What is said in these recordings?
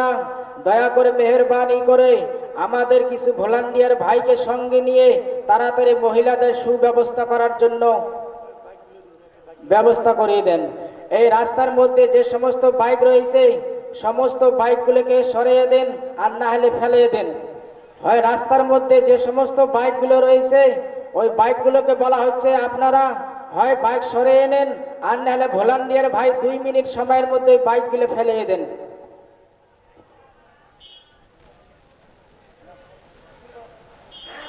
না। দয়া করে মেহরবানি করে আমাদের কিছু ভলান্টিয়ার ভাইকে সঙ্গে নিয়ে তাড়াতাড়ি মহিলাদের সুব্যবস্থা করার জন্য ব্যবস্থা করিয়ে দেন। এই রাস্তার মধ্যে যে সমস্ত বাইক রয়েছে, সমস্ত বাইকগুলোকে সরিয়ে দেন আর না হলে ফেলিয়ে দেন। হয় রাস্তার মধ্যে যে সমস্ত বাইকগুলো রয়েছে, ওই বাইকগুলোকে বলা হচ্ছে আপনারা হয় বাইক সরিয়ে নেন আর না হলে ভলান্টিয়ার ভাই দুই মিনিট সময়ের মধ্যে ওই বাইকগুলো ফেলিয়ে দেন।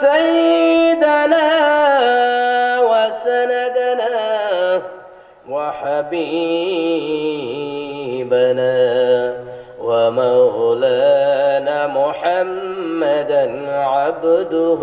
سيدنا وسندنا وحبيبنا ومولانا محمدا عبده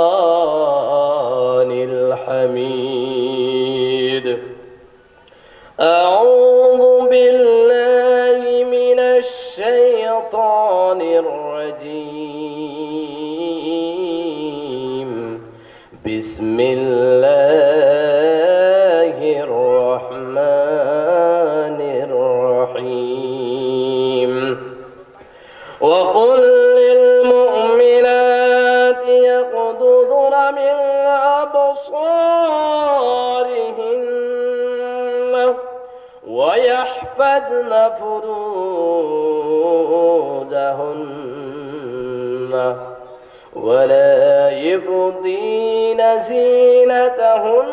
والفرقان الحميد فروجهن ولا يبدين زينتهن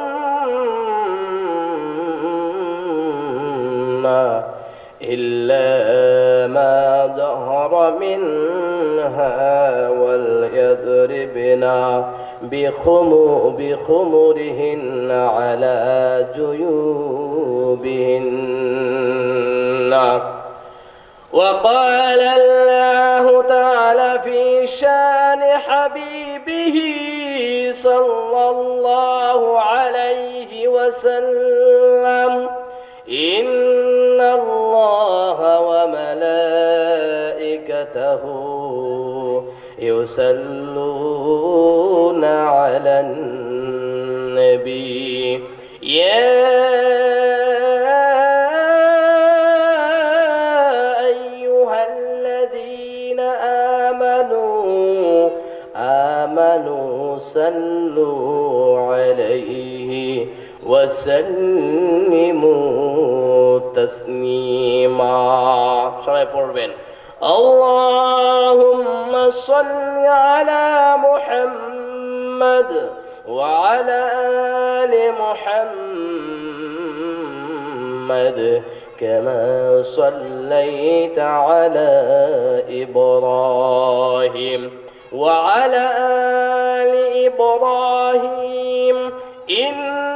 إلا ما ظهر منها وليضربن بخمو بخمرهن على جيوبهن. وقال الله تعالى في شان حبيبه صلى الله عليه وسلم إن الله وملائكته يصلون على النبي. يا وسلموا تسليما সবাই পড়বেন اللهم صل على محمد وعلى آل محمد كما صليت على إبراهيم وعلى آل إبراهيم إنك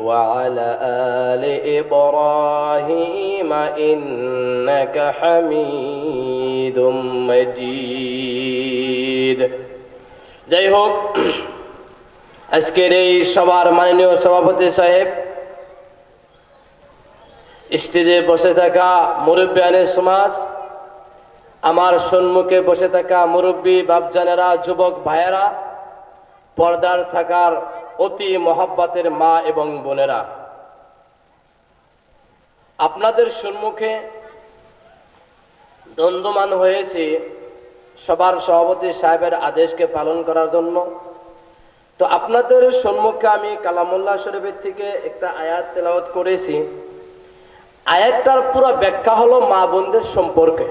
وعلى آل إبراهيم إنك حميد مجيد যাই হোক আজকের এই সবার মাননীয় সভাপতি সাহেব স্টেজে বসে থাকা মুরব্বিয়ানের সমাজ আমার সম্মুখে বসে থাকা মুরব্বী বাপজানেরা যুবক ভাইয়েরা পর্দার থাকার অতি মহাব্বাতের মা এবং বোনেরা, আপনাদের সম্মুখে দ্বন্দ্বমান হয়েছে সবার সভাপতি সাহেবের আদেশকে পালন করার জন্য। তো আপনাদের সম্মুখে আমি কালামুল্লাহ শরীফের থেকে একটা আয়াত তেলাওয়াত করেছি। আয়াতটার পুরো ব্যাখ্যা হলো মা বোনদের সম্পর্কে।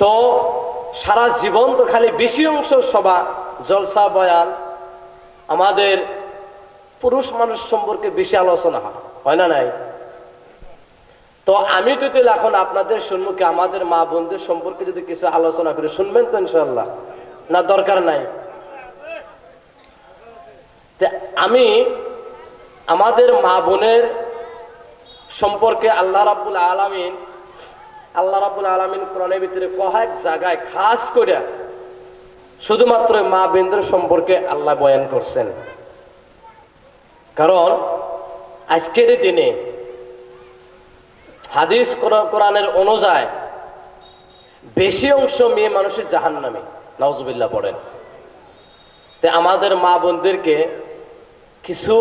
তো সারা জীবন তো খালি বেশি অংশ সভা জলসা বয়ান, আমাদের পুরুষ মানুষ সম্পর্কে বেশি আলোচনা হয় হয় না নাই? তো আমি যদি এখন আপনাদের সম্মুখে আমাদের মা বোনদের সম্পর্কে যদি কিছু আলোচনা করি, শুনবেন তো ইনশাল্লাহ না, দরকার নাই? আমি আমাদের মা বোনের সম্পর্কে আল্লাহ রাব্বুল আলামিন, আল্লাহ রাব্বুল আলামিন কোরআনের ভিতরে কয়েক জায়গায় খাস করে শুধুমাত্র মা বোনদের সম্পর্কে আল্লাহ বয়ান করছেন। কারণ আজকের দিনে হাদিস কোরআনের অনুযায়ী বেশি অংশ মেয়ে মানুষের জাহান নামে নওজবিল্লা পড়েন। তে আমাদের মা বোনদেরকে কিছু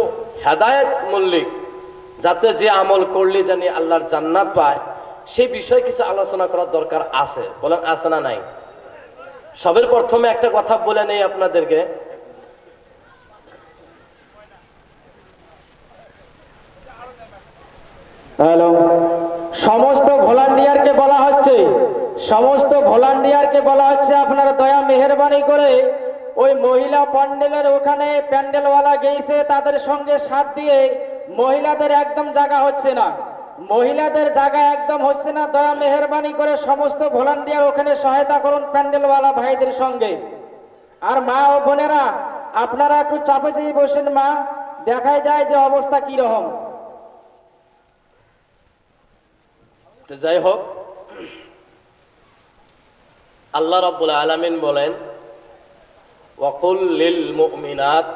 হেদায়ত মল্লিক যাতে যে আমল করলে জানি আল্লাহর জান্নাত পায়, সেই বিষয়ে কিছু আলোচনা করার দরকার আছে। বলেন, আছে না নাই? সবের প্রথমে একটা কথা বলে নেই আপনাদেরকে। হ্যালো। সমস্ত ভলান্টিয়ারকে বলা হচ্ছে সমস্ত ভলান্টিয়ারকে বলা হচ্ছে আপনারা দয়া মেহরবানি করে ওই মহিলা প্যান্ডেলের ওখানে প্যান্ডেলওয়ালা গেছে তাদের সঙ্গে সাথ দিয়ে মহিলাদের একদম জায়গা হচ্ছে না। মহিলাদের জায়গা একদম হচ্ছে না, দয়া, মেহরবানি করে সমস্ত ভলান্টিয়ার ওখানে সহায়তা করুন প্যান্ডেলওয়ালা ভাইদের সঙ্গে। আর মা ও বোনেরা, আপনারা একটু চাপে চেয়ে বসেন মা, দেখাই যায় যে অবস্থা কি রকম তো যাই হোক, আল্লাহ রাব্বুল আলামিন বলেন ওয়াকুল লিল মুমিনাত,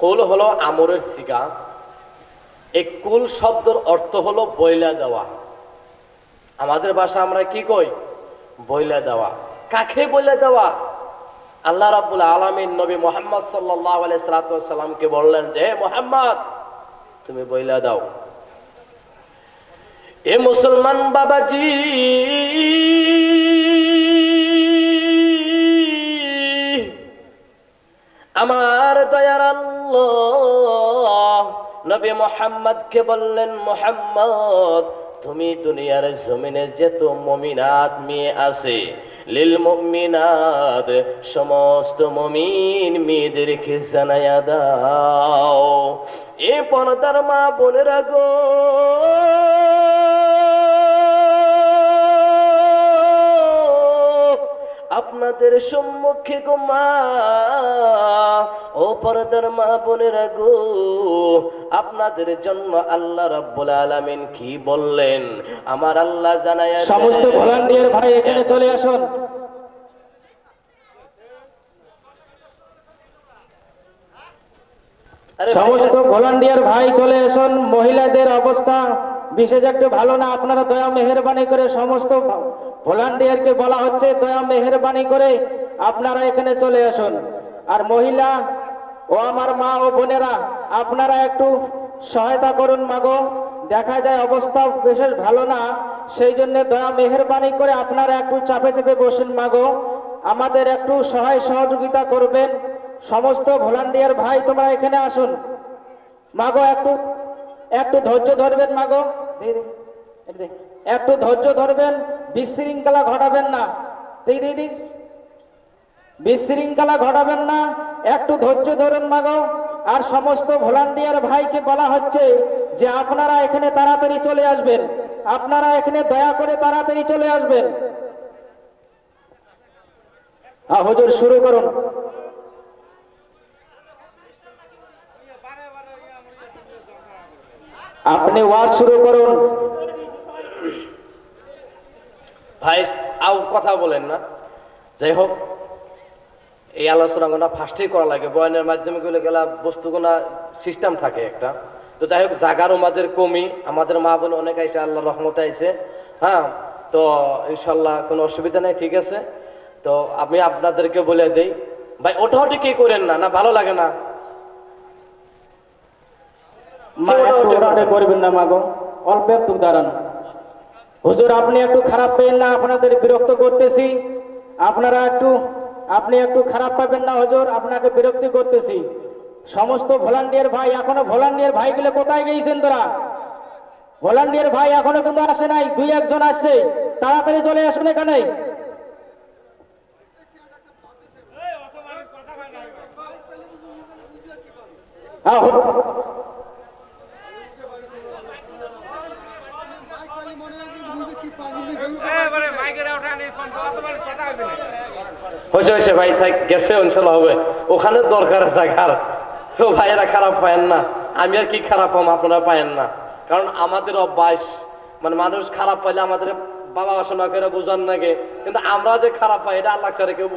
কুল হলো আমরের সিগা। এই কুল শব্দের অর্থ হলো বইলা দেওয়া। আমাদের ভাষা আমরা কি কই? বইলা দেওয়া। কাকে বইলা দেওয়া? আল্লাহ রাব্বুল আলামিন নবী মোহাম্মদ সাল্লামকে বললেন যে মোহাম্মদ, তুমি বইলা দাও। এ মুসলমান বাবাজি, আমার দয়ার আল্লাহ নবী মোহাম্মদকে বললেন, মোহাম্মদ, তুমি দুনিয়ার জমিনে যেত মমিনাত মেয়ে আছে, লিল মমিনাত, সমস্ত মমিন মেয়েদেরকে জানাইয়া দাও। এ পর্দার মা বোনেরা গো আপনাদের সম্মুখে গো মা। ও পর্দার মা বোনেরা গো আপনাদের জন্য আল্লাহ রাব্বুল আলামিন কি বললেন? আমার আল্লাহ জানায় সমস্ত ভলান্টিয়ার ভাই এখানে চলে আসুন। সমস্ত ভলান্টিয়ার ভাই চলে আসুন। মহিলাদের অবস্থা। বিশেষ একটু ভালো না, আপনারা দয়া মেহরবানি করে সমস্ত ভলান্টিয়ারকে বলা হচ্ছে, দয়া মেহরবানি করে আপনারা এখানে চলে আসুন। আর মহিলা ও আমার মা ও বোনেরা, আপনারা একটু সহায়তা করুন মাগো। দেখা যায় অবস্থা বিশেষ ভালো না, সেই জন্য দয়া মেহরবানি করে আপনারা একটু চাপে চেপে বসেন মাগো। আমাদের একটু সহায় সহযোগিতা করবেন। সমস্ত ভলান্টিয়ার ভাই, তোমরা এখানে আসুন। মাগো, একটু একটু ধৈর্য ধরবেন মাগো। একটু ধৈর্য ধরবেন বিশৃঙ্খলা ঘটাবেন না। দিই দিই দিই বিশৃঙ্খলা ঘটাবেন না একটু ধৈর্য ধরুন মাগো। আর সমস্ত ভলান্টিয়ার ভাইকে বলা হচ্ছে যে আপনারা এখানে তাড়াতাড়ি চলে আসবেন। আপনারা এখানে দয়া করে তাড়াতাড়ি চলে আসবেন। হুজুর শুরু করুন। আপনি ওয়াজ শুরু করুন। ভাই আও কথা বলেন না। যাই হোক, এই আলোচনাগুলো ফার্স্টেই করা লাগে। বয়ানের মাধ্যমে গুলো গেলা বস্তুগুলা সিস্টেম থাকে একটা। তো যাই হোক, জাগার আমাদের কমি, আমাদের মা বোন অনেক আইসে আল্লাহ রহমতে আইসে। হ্যাঁ তো ইনশাল্লাহ কোনো অসুবিধা নেই, ঠিক আছে। তো আমি আপনাদেরকে বলে দেই। ভাই ওটা ওটা কি করেন না? না, ভালো লাগে না? করবেন না মাগো অল্প একটু দাঁড়ান। হুজুর আপনি একটু খারাপ পেন না আপনাদের বিরক্ত করতেছি। আপনারা একটু আপনি একটু খারাপ পাবেন না হুজুর আপনাকে বিরক্তি করতেছি। সমস্ত ভলান্টিয়ার ভাই এখনও ভলান্টিয়ার ভাইগুলো কোথায় গিয়েছেন তোরা? ভলান্টিয়ার ভাই এখনও কিন্তু আসে নাই দুই একজন আসছে। তাড়াতাড়ি চলে আসুন এখানে। হ্যাঁ, হু- এবারে মাইকের ওঠানি তোমার কথা হবে না হয়েছে হয়েছে, ভাই গেছে, ইনশাল্লাহ হবে। ওখানে দরকার জায়গার। তো ভাইয়েরা খারাপ পায়েন না। আমি আর কি খারাপ পাম আপনারা পায়েন না। কারণ আমাদের অভ্যাস মানে মানুষ খারাপ পাইলে আমাদের বাবা শোনা করে বোঝান নাকি কিন্তু আমরা যে খারাপ পাই, এটা আল্লাহ ছাড়া কেউ